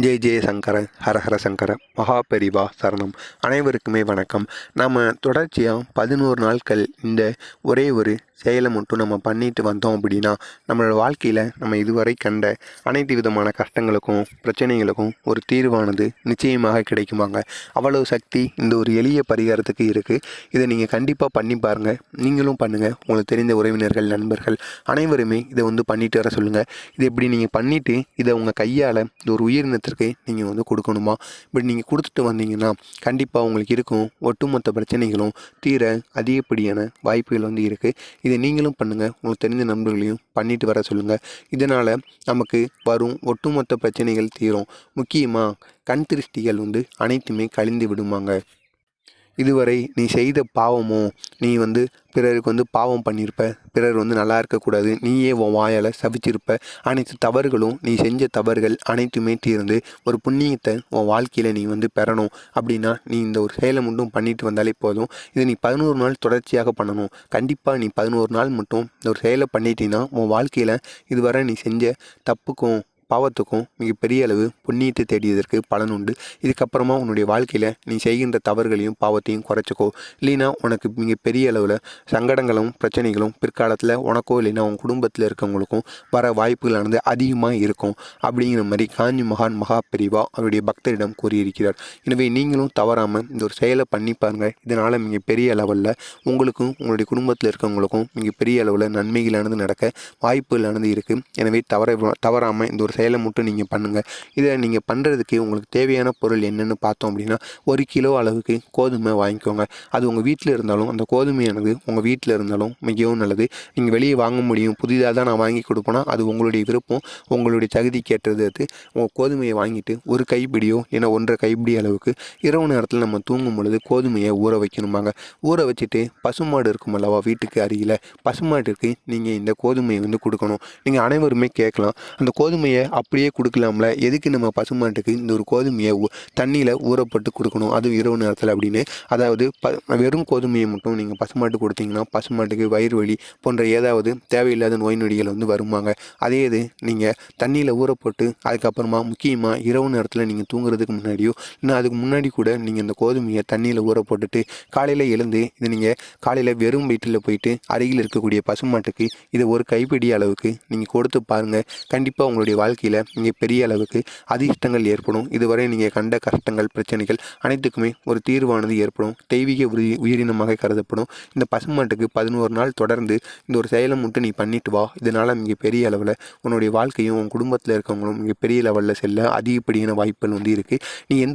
ஜெய் ஜெய சங்கர ஹரஹர சங்கர மகாபெரிவா சரணம். அனைவருக்குமே வணக்கம். நம்ம தொடர்ச்சியாக பதினோரு நாட்கள் இந்த ஒரே ஒரு செயலை மட்டும் நம்ம பண்ணிட்டு வந்தோம் அப்படின்னா நம்மளோட வாழ்க்கையில் நம்ம இதுவரை கண்ட அனைத்து விதமான கஷ்டங்களுக்கும் பிரச்சனைகளுக்கும் ஒரு தீர்வானது நிச்சயமாக கிடைக்குமாங்க. அவ்வளோ சக்தி இந்த ஒரு எளிய பரிகாரத்துக்கு இருக்குது இதை நீங்கள் கண்டிப்பாக பண்ணி பாருங்கள் நீங்களும் பண்ணுங்கள் உங்களுக்கு தெரிந்த உறவினர்கள் நண்பர்கள் அனைவருமே இதை வந்து பண்ணிட்டு வர சொல்லுங்கள் இது எப்படி நீங்கள் பண்ணிவிட்டு இதை உங்கள் கையால் இந்த ஒரு உயிரினத்திற்கு நீங்கள் வந்து கொடுக்கணுமா? இப்படி நீங்கள் கொடுத்துட்டு வந்தீங்கன்னா கண்டிப்பாக உங்களுக்கு இருக்கும் ஒட்டுமொத்த பிரச்சனைகளும் தீர அதிகப்படியான வாய்ப்புகள் வந்து இருக்குது இதை நீங்களும் பண்ணுங்கள் உங்களுக்கு தெரிஞ்ச நண்பர்களையும் பண்ணிட்டு வர சொல்லுங்கள் இதனால் நமக்கு வரும் ஒட்டுமொத்த பிரச்சனைகள் தீரும். முக்கியமாக கண் திருஷ்டிகள் வந்து அனைத்துமே கழிந்து விடுமாங்க. இதுவரை நீ செய்த பாவமோ நீ வந்து பிறருக்கு வந்து பாவம் பண்ணியிருப்ப பிறர் வந்து நல்லா இருக்கக்கூடாது. நீயே உன் வாயால் சபிச்சிருப்ப. அனைத்து தவறுகளும் நீ செஞ்ச தவறுகள் அனைத்துமே தீர்ந்து ஒரு புண்ணியத்தை உன் வாழ்க்கையில் நீ வந்து பெறணும். அப்படின்னா நீ இந்த ஒரு செயலை மட்டும் பண்ணிட்டு வந்தாலே போதும். இதை நீ பதினோரு நாள் தொடர்ச்சியாக பண்ணணும். கண்டிப்பாக நீ பதினோரு நாள் மட்டும் இந்த ஒரு செயலை பண்ணிட்டீங்கன்னா உன் வாழ்க்கையில் இதுவரை நீ செஞ்ச தப்புக்கும் பாவத்துக்கும் மிகப்பெரிய அளவு புண்ணியத்தை தேடியதற்கு பலன் உண்டு. இதுக்கப்புறமா உன்னுடைய வாழ்க்கையில் நீ செய்கின்ற தவறுகளையும் பாவத்தையும் குறைச்சிக்கோ. இல்லைன்னா உனக்கு மிகப்பெரிய அளவில் சங்கடங்களும் பிரச்சனைகளும் பிற்காலத்தில் உனக்கோ இல்லைன்னா உன் குடும்பத்தில் இருக்கவங்களுக்கும் வர வாய்ப்புகளானது அதிகமாக இருக்கும். அப்படிங்கிற மாதிரி காஞ்சி மகான் மகா பெரிவா அவருடைய பக்தரிடம் கூறியிருக்கிறார். எனவே நீங்களும் தவறாமல் இந்த ஒரு செயலை பண்ணி பாருங்கள். இதனால் மிகப்பெரிய லெவலில் உங்களுக்கும் உங்களுடைய குடும்பத்தில் இருக்கவங்களுக்கும் மிகப்பெரிய அளவில் நன்மைகளானது நடக்க வாய்ப்புகளானது இருக்குது எனவே தவற தவறாமல் இந்த ஒரு செயலை மட்டும் நீங்கள் பண்ணுங்கள் இதை நீங்கள் பண்ணுறதுக்கு உங்களுக்கு தேவையான பொருள் என்னென்னு பார்த்தோம் அப்படின்னா ஒரு கிலோ அளவுக்கு கோதுமை வாங்கிக்கோங்க. அது உங்கள் வீட்டில் இருந்தாலும் அந்த கோதுமையானது உங்கள் வீட்டில் இருந்தாலும் மிகவும் நல்லது. நீங்கள் வெளியே வாங்க முடியும். புதிதாக தான் நான் வாங்கி கொடுப்போனா அது உங்களுடைய விருப்பம். உங்களுடைய தகுதி கேட்டது அது. உங்கள் கோதுமையை வாங்கிட்டு ஒரு கைப்பிடியோ ஏன்னா ஒன்றரை கைப்பிடி அளவுக்கு இரவு நேரத்தில் நம்ம தூங்கும் பொழுது கோதுமையை ஊற வைக்கணுமாங்க. ஊற வச்சுட்டு பசுமாடு இருக்கும் அல்லவா வீட்டுக்கு அருகில் பசுமாட்டிற்கு நீங்கள் இந்த கோதுமையை வந்து கொடுக்கணும். நீங்கள் அனைவருமே கேட்கலாம். அந்த கோதுமையை அப்படியே கொடுக்கலாம்ல? எதுக்கு நம்ம பசுமாட்டுக்கு இந்த ஒரு கோதுமையை தண்ணியில் ஊறப்பட்டு கொடுக்கணும்? அதுவும் இரவு நேரத்தில் அப்படின்னு. அதாவது ப வெறும் கோதுமையை மட்டும் நீங்கள் பசுமாட்டு கொடுத்தீங்கன்னா பசுமாட்டுக்கு வயிறு வலி போன்ற ஏதாவது தேவையில்லாத நோய் நொடிகள் வந்து வருவாங்க அதே இது நீங்கள் தண்ணியில் ஊறப்பட்டு அதுக்கப்புறமா முக்கியமாக இரவு நேரத்தில் நீங்கள் தூங்குறதுக்கு முன்னாடியோ இன்னும் அதுக்கு முன்னாடி கூட நீங்கள் இந்த கோதுமையை தண்ணியில் ஊற போட்டுட்டு காலையில் எழுந்து இதை நீங்கள் காலையில் வெறும் வயிற்றில் போயிட்டு அருகில் இருக்கக்கூடிய பசுமாட்டுக்கு இதை ஒரு கைப்பிடி அளவுக்கு நீங்கள் கொடுத்து பாருங்கள் கண்டிப்பாக உங்களுடைய வாழ்க்கை வாழ்க்கையில் நீங்கள் பெரிய அளவுக்கு அதிர்ஷ்டங்கள் ஏற்படும். இதுவரை நீங்கள் கண்ட கஷ்டங்கள் பிரச்சனைகள் அனைத்துக்குமே ஒரு தீர்வானது ஏற்படும். தெய்வீக உயிரி உயிரினமாக கருதப்படும். இந்த பசுமாட்டுக்கு பதினோரு நாள் தொடர்ந்து இந்த ஒரு செயலை மட்டும் நீ பண்ணிட்டு வா. இதனால் மிக பெரிய அளவில் உன்னுடைய வாழ்க்கையும் உன் குடும்பத்தில் இருக்கவங்களும் மிக பெரிய லெவலில் செல்ல அதிகப்படியான வாய்ப்புகள் வந்து இருக்குது நீ எந்த